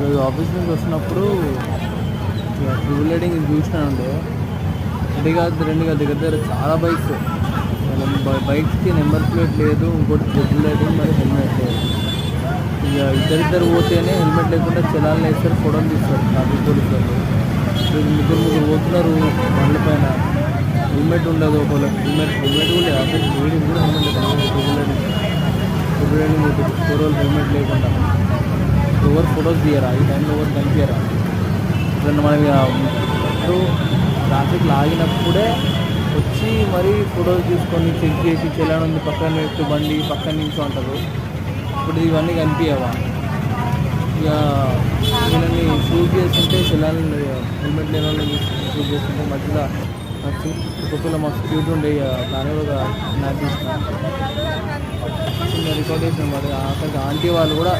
ఈరోజు ఆఫీస్ నుంచి వస్తున్నప్పుడు ట్రిబుల్ రైడింగ్ చూసినానండి. ఒకటి కాదు రెండు కాదు దగ్గర దగ్గర చాలా బైక్స్. బైక్స్కి నెంబర్ ప్లేట్ లేదు ఇంకోటి ట్రిబుల్ రైడింగ్ మరి హెల్మెట్ లేదు. ఇక ఇద్దరిద్దరు పోతేనే హెల్మెట్ లేకుండా చలాన్లు వేస్తారు ఫోటోలు తీస్తారు ట్రాఫిక్ పోలీసు వాళ్ళు ఇప్పుడు ముగ్గురు ముగ్గురు పోతున్నారు బండ్ల పైన. హెల్మెట్ ఉండదు ఒకవేళ హెల్మెట్ హెల్మెట్ కూడా ఆఫీస్ అసలు కూడా హెల్మెట్ లేదు. ట్రిబుల్ రైడింగ్ ట్రిబుల్ రైడింగ్ పోతుంది ఫోర్ హెల్మెట్ లేకుండా. ఎవరు ఫొటోస్ తీయరా ఈ టైంలో ఎవరు కనిపించరా ఇప్పుడు మనం ఇప్పుడు ట్రాఫిక్ లాగినప్పుడే వచ్చి మరీ ఫొటోస్ తీసుకొని చెక్ చేసి చలాన్ ఉంది పక్కన పెట్టు బండి పక్కన నుంచి ఉంటారు ఇప్పుడు ఇవన్నీ కనిపించవా ఇక వీళ్ళని షూట్ చేస్తుంటే చలాన్ హెల్మెట్ లేని వాళ్ళని షూట్ చేస్తుంటే మధ్యలో వచ్చి ఒక్కొక్కరు మాకు స్పీడ్ ఉండే ఇక దాని కూడా నాకు తీసిన మరి అక్కడికి ఆంటీ వాళ్ళు కూడా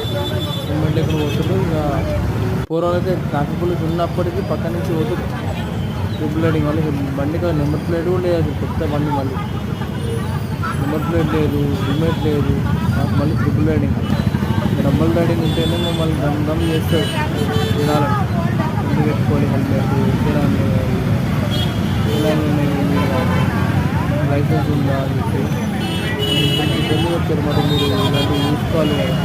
హెల్మెట్ ఎక్కడ పోతుండ్రు ఇక పూర్వం అయితే ట్రాఫిక్ పోలీస్ ఉన్నప్పటికీ పక్క నుంచి పోతుంది ట్రిపుల్ రైడింగ్ వాళ్ళు బండికి నెంబర్ ప్లేట్ కూడా లేదు కొత్త బండి మళ్ళీ. నెంబర్ ప్లేట్ లేదు హెల్మెట్ లేదు నాకు మళ్ళీ ట్రిపుల్ రైడింగ్ డబుల్ రైడింగ్ ఉంటేనే మమ్మల్ని దమ్ దమ్ చేస్తారు. వినాలని. ఇంటి పెట్టుకొని హెల్మెట్ తినాలి లైసెన్స్ ఉందా అని చెప్పి ఇబ్బంది వచ్చారు మరి మీరు ఇలాంటివి చూసుకోవాలి కదా?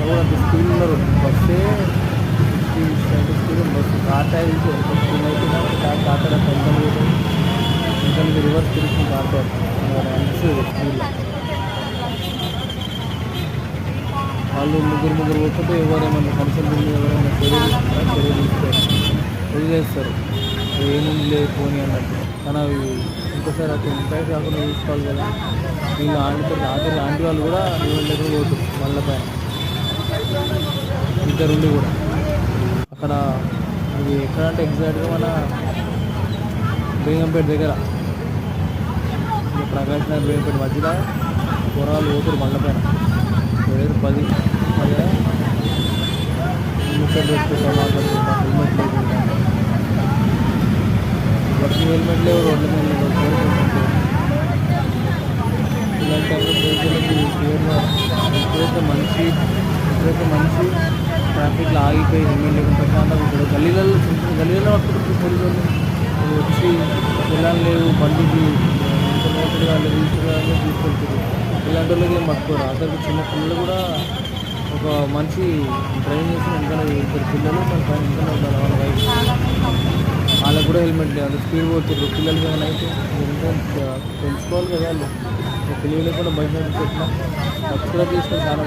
ఎవరు అంత స్పీడ్ ఉన్నారు? బస్సే fifty seventy speed bus car tyre తీసి ఎంత స్పీడ్ అవుతుందో రివర్స్ తిరుగుతుంది కార్ టైర్ వాళ్ళు ముగ్గురు ముగ్గురు పోతుంటే ఎవరేమన్నా కన్సల్ట్ ఎవరైనా చర్యలు తెలియజేస్తారు ఏముంది లేదు పోనీ అన్నట్టు. కానీ అవి ఇంకోసారి అక్కడ ఉంటాయి కాకుండా చూసుకోవాలి కదా. వీళ్ళు ఆంటీ ఆఖరి ఆంటీ వాళ్ళు కూడా వీళ్ళ దగ్గర పోతుంది మళ్ళీ పైన. ఇద్దరుండి కూడా. అక్కడ ఇది ఎక్కడ అంటే ఎగ్జాక్ట్గా మన బేగంపేట దగ్గర. ప్రకాశ్ నగర్ బేగంపేట మధ్యలో కూరగాయలు పోతురు బండ్ల పైన. పది పది ముక్కలు పెట్టుకుంటా మాట్లాడుకుంటా హెల్మెట్ లేకుండా హెల్మెట్ లేవు రోడ్ల మీద ఇలాంటి టైంలో పోలీసులకి ఎప్పుడైతే మనిషి ఎప్పుడైతే మనిషి ట్రాఫిక్లో ఆగిపోయి హెల్మెట్ లేకుండా ప్రశాంతంగా ఉంటాడు గల్లీలలో గల్లీలలో పట్టుకుంటారు పోలీసు వచ్చి పిల్లలు లేవు బండికి ఇంత నోటుడు వాళ్ళు తీసుకురాగానే తీసుకెళ్తారు ఇలాంటి వాళ్ళకి ఏం పట్టుకోరు. అసలు చిన్న పిల్లలు కూడా ఒక మనిషి డ్రైవింగ్ చేసిన ఇంకా ఇద్దరు పిల్లలు మన పైన ఇంకా ఉండాలి. వాళ్ళకి కూడా హెల్మెట్ లేదు. స్పీడ్ పోతున్నారు పిల్లలు ఏమైనా అయితే తెలుసుకోవాలి కదా వాళ్ళు. తెలియలేకుండా బయట పెట్టినా. సబ్స్క్రైబ్ చేసుకొని చాలా